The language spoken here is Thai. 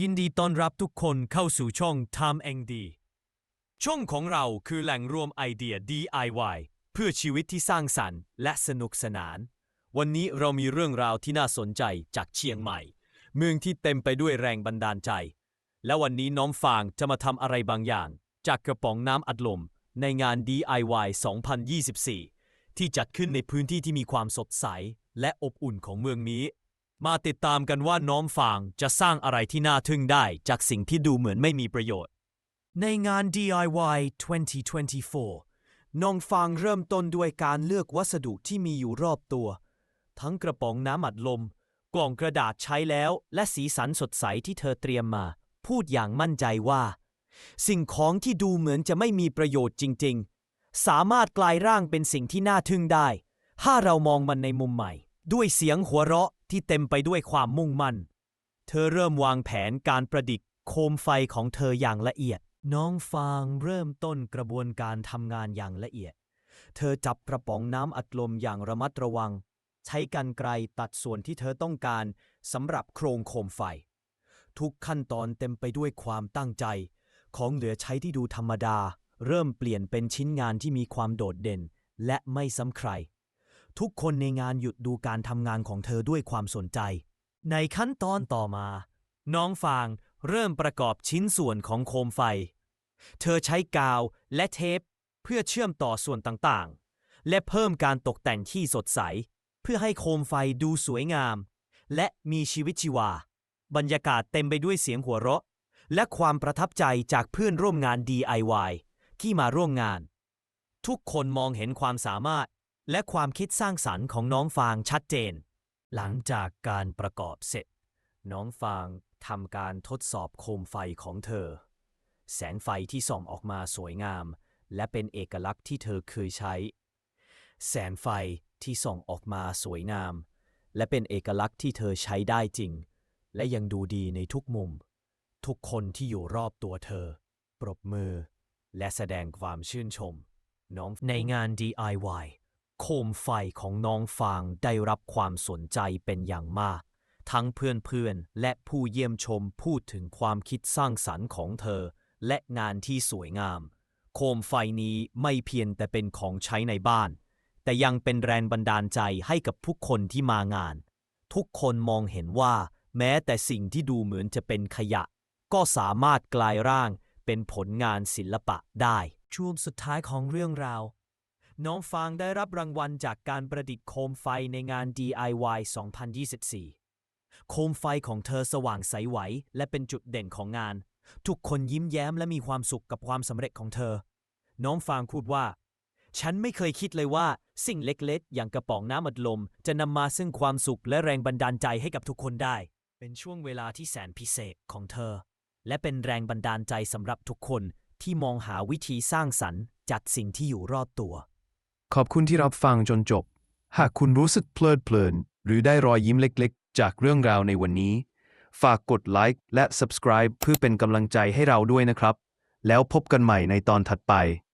ยินดีต้อนรับทุกคนเข้าสู่ช่อง Time ND ช่องของเราคือแหล่งรวมไอเดีย DIY เพื่อชีวิตที่สร้างสรรค์และสนุกสนาน วันนี้เรามีเรื่องราวที่น่าสนใจจากเชียงใหม่ เมืองที่เต็มไปด้วยแรงบันดาลใจ และวันนี้น้องฟางจะมาทำอะไรบางอย่าง จากกระป๋องน้ำอัดลม ในงาน DIY 2024 ที่จัดขึ้นในพื้นที่ที่มีความสดใสและอบอุ่นของเมืองนี้ มาติดตามกันว่าน้องฟางจะสร้างอะไรที่น่าทึ่งได้จากสิ่งที่ดูเหมือนไม่มีประโยชน์ ในงาน DIY 2024 น้องฟางเริ่มต้นด้วยการเลือกวัสดุที่มีอยู่รอบตัว ทั้งกระป๋องน้ำอัดลม กล่องกระดาษใช้แล้ว และสีสันสดใสที่เธอเตรียมมา พูดอย่างมั่นใจว่า สิ่งของที่ดูเหมือนจะไม่มีประโยชน์จริง ๆ สามารถกลายร่างเป็นสิ่งที่น่าทึ่งได้ ถ้าเรามองมันในมุมใหม่ ด้วยเสียงหัวเราะ ที่เต็มไปด้วยความมุ่งมั่น เธอเริ่มวางแผนการประดิษฐ์ โคมไฟของเธออย่างละเอียด น้องฟางเริ่มต้นกระบวนการทำงานอย่างละเอียด เธอจับกระป๋องน้ำอัดลมอย่างระมัดระวัง ใช้กรรไกรตัดส่วนที่เธอต้องการสำหรับโครงโคมไฟ ทุกขั้นตอนเต็มไปด้วยความตั้งใจ ของเหลือใช้ที่ดูธรรมดา เริ่มเปลี่ยนเป็นชิ้นงานที่มีความโดดเด่น และไม่ซ้ำใคร ทุกคนในงานหยุดดูการทำงานของเธอด้วยความสนใจ ในขั้นตอนต่อมา น้องฟางเริ่มประกอบชิ้นส่วนของโคมไฟ เธอใช้กาวและเทป เพื่อเชื่อมต่อส่วนต่างๆ และเพิ่มการตกแต่งที่สดใส เพื่อให้โคมไฟดูสวยงาม และมีชีวิตชีวา บรรยากาศเต็มไปด้วยเสียงหัวเราะ และความประทับใจจากเพื่อนร่วมงาน DIY ที่มาร่วมงาน ทุกคนมองเห็นความสามารถ และความคิดสร้างสรรค์ของน้องฟางชัดเจน หลังจากการประกอบเสร็จ น้องฟางทำการทดสอบโคมไฟของเธอ แสงไฟที่ส่องออกมาสวยงาม และเป็นเอกลักษณ์ที่เธอเคยใช้ แสงไฟที่ส่องออกมาสวยงาม และเป็นเอกลักษณ์ที่เธอใช้ได้จริง และยังดูดีในทุกมุม ทุกคนที่อยู่รอบตัวเธอ ปรบมือ และแสดงความชื่นชม น้องในงาน DIY โคมไฟของน้องฟางได้รับความสนใจเป็นอย่างมาก ทั้งเพื่อนๆ และผู้เยี่ยมชมพูดถึงความคิดสร้างสรรค์ของเธอ และงานที่สวยงาม โคมไฟนี้ไม่เพียงแต่เป็นของใช้ในบ้าน แต่ยังเป็นแรงบันดาลใจให้กับผู้คนที่มางาน ทุกคนมองเห็นว่า แม้แต่สิ่งที่ดูเหมือนจะเป็นขยะ ก็สามารถกลายร่างเป็นผลงานศิลปะได้ ช่วงสุดท้ายของเรื่องราว น้องฟางได้รับรางวัลจากการประดิษฐ์โคมไฟในงาน DIY 2024 โคมไฟของเธอสว่างใสไหว และเป็นจุดเด่นของงาน ทุกคนยิ้มแย้มและมีความสุขกับความสำเร็จของเธอ น้องฟางพูดว่า ฉันไม่เคยคิดเลยว่า สิ่งเล็กๆ อย่างกระป๋องน้ำอัดลม จะนำมาซึ่งความสุขและแรงบันดาลใจให้กับทุกคนได้ เป็นช่วงเวลาที่แสนพิเศษของเธอ และเป็นแรงบันดาลใจสำหรับทุกคนที่มองหาวิธีสร้างสรรค์จากสิ่งที่อยู่รอบตัว ขอบคุณที่รับฟังจนจบ หากคุณรู้สึกเพลิดเพลิน หรือได้รอยยิ้มเล็กๆ จากเรื่องราวในวันนี้ ฝากกดไลค์และ subscribe เพื่อเป็นกำลังใจให้เราด้วยนะครับ แล้วพบกันใหม่ในตอนถัดไป